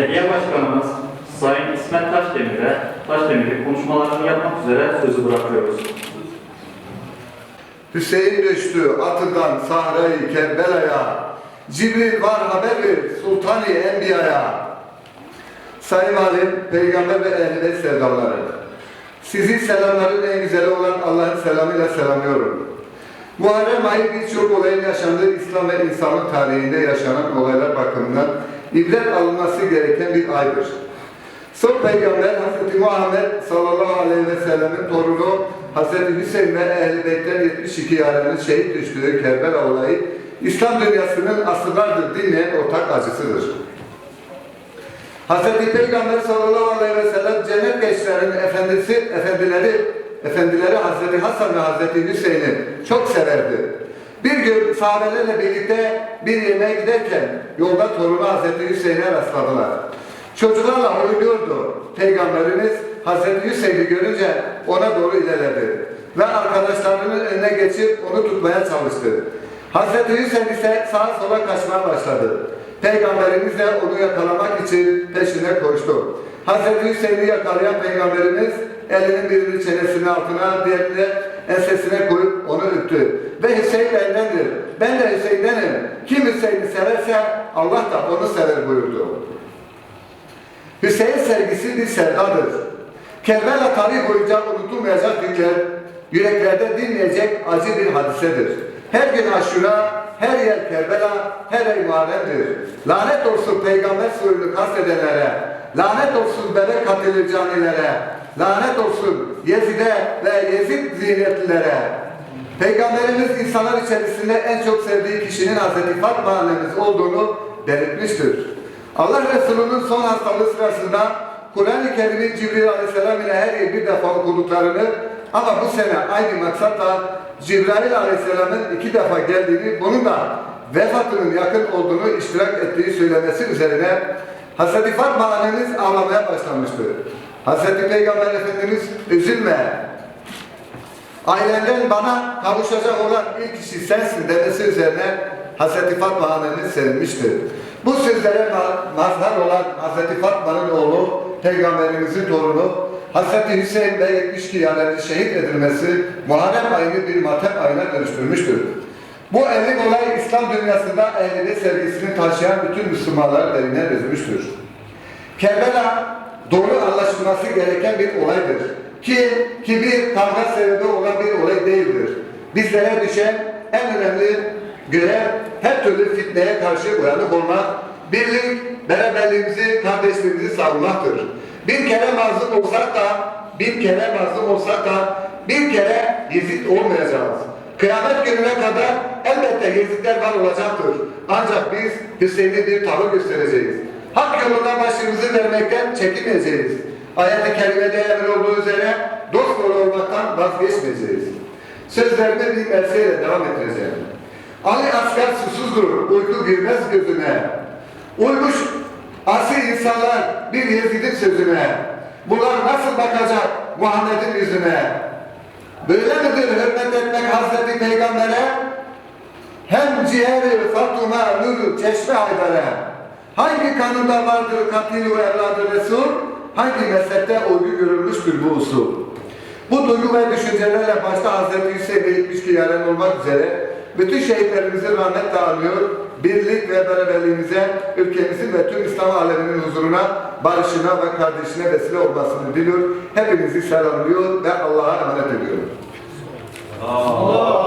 Belediye Başkanımız Sayın İsmet Taşdemir'e Taşdemir'e konuşmalarını yapmak üzere sözü bırakıyoruz. Hüseyin düştü atıdan Sahra'yı Kerbela'ya. Cibril var haber ver Sultan-ı Enbiya'ya. Sayın Valim, Peygamber ve ehl sevdaları. Sizi selamların en güzeli olan Allah'ın selamıyla selamlıyorum. Muharrem ayı birçok olayın yaşandığı İslam ve insanlık tarihinde yaşanan olaylar bakımından ibret alınması gereken bir aydır. Son peygamber Hz. Muhammed sallallahu aleyhi ve sellemin torunu Hz. Hüseyin ve Ehl-i Beyt'ten 72 yarenin şehit düştüğü Kerbela olayı İslam dünyasının asırlardır dinleyen ortak acısıdır. Hz. Peygamber sallallahu aleyhi ve sellem cennet gençlerinin efendisi, efendileri, efendileri Hz. Hasan ve Hz. Hüseyin'i çok severdi. Bir gün sahabelerle birlikte bir yemeğe giderken yolda torunu Hz. Hüseyin'e rastladılar. Çocuklarla oynuyordu. Peygamberimiz Hz. Hüseyin'i görünce ona doğru ilerledi. Ve arkadaşlarının önüne geçip onu tutmaya çalıştı. Hz. Hüseyin ise sağa sola kaçmaya başladı. Peygamberimiz de onu yakalamak için peşine koştu. Hz. Hüseyin'i yakalayan Peygamberimiz elinin birini çenesinin altına, diğerini ensesine koyup onu öptü. Ve Hüseyin bendendir. Ben de Hüseyin'denim. Kim Hüseyin'i severse Allah da onu sever buyurdu. Hüseyin sevgisi bir sevdadır. Kerbela tarih boyunca unutulmayacak günler, yüreklerde dinmeyecek acı bir hadisedir. Her gün aşura, her yer Kerbela, her ay Muharrem'dir. Lanet olsun peygamber soyunu kastedenlere, lanet olsun bebek katili canilere, lanet olsun Yezid'e ve Yezid zihniyetlilere. Peygamberimiz insanlar içerisinde en çok sevdiği kişinin Hz. Fatma annemiz olduğunu belirtmiştir. Allah Resulü'nün son hastalığı sırasında Kur'an-ı Kerim'i Cibril Aleyhisselam ile her yıl bir defa okuduklarını ama bu sene aynı maksatla Cibril Aleyhisselam'ın iki defa geldiğini, bunun da vefatının yakın olduğunu iştirak ettiği söylemesi üzerine Hz. Fatma annemiz ağlamaya başlamıştı. Hz. Peygamber Efendimiz üzülme, ailenden bana kavuşacak olan ilk kişi sensin demesi üzerine Hz. Fatma annemiz sevinmiştir. Bu sözlere ma- mazhar olan Hz. Fatma'nın oğlu, Peygamberimizin torunu, Hz. Hüseyin ve 72 yararlı şehit edilmesi Muharrem ayını bir matem ayına dönüştürmüştür. Bu evlilik olay İslam dünyasında ehliyet sevgisini taşıyan bütün Müslümanları derine üzmüştür. Kerbela doğru anlaşılması gereken bir olaydır. Ki kibir kavga sebebi olan bir olay değildir. Bizlere düşen en önemli görev her türlü fitneye karşı uyanık olmak, birlik, beraberliğimizi, kardeşliğimizi savunmaktır. Bir kere mazlum olsak da, bir kere mazlum olsak da, bir kere Yezid olmayacağız. Kıyamet gününe kadar elbette Yezidler var olacaktır. Ancak biz Hüseyin'e bir tavır göstereceğiz. Hak yolunda başımızı vermekten çekinmeyeceğiz. Ayet-i kerimede emir olduğu üzere dost olmaktan vazgeçmeyeceğiz. Sözlerimi bir mersiyle devam ettireceğim. Ali asker susuzdur, uyku girmez gözüne. Uymuş asi insanlar bir Yezid'in sözüne. Bunlar nasıl bakacak Muhammed'in yüzüne? Böyle midir hürmet etmek Hazreti Peygamber'e? Hem ciğeri Fatıma nuru çeşme haydere. Hangi kanunda vardır katil ve evladı Resul? Hangi mezhepte uygu görülmüştür bu usul? Bu duygu ve düşüncelerle başta Hazreti Hüseyin 72 yaren olmak üzere bütün şehitlerimizi rahmetle anıyor, birlik ve beraberliğimize, ülkemizin ve tüm İslam aleminin huzuruna, barışına ve kardeşine vesile olmasını diliyor. Hepinizi selamlıyor ve Allah'a emanet ediyorum. Amin.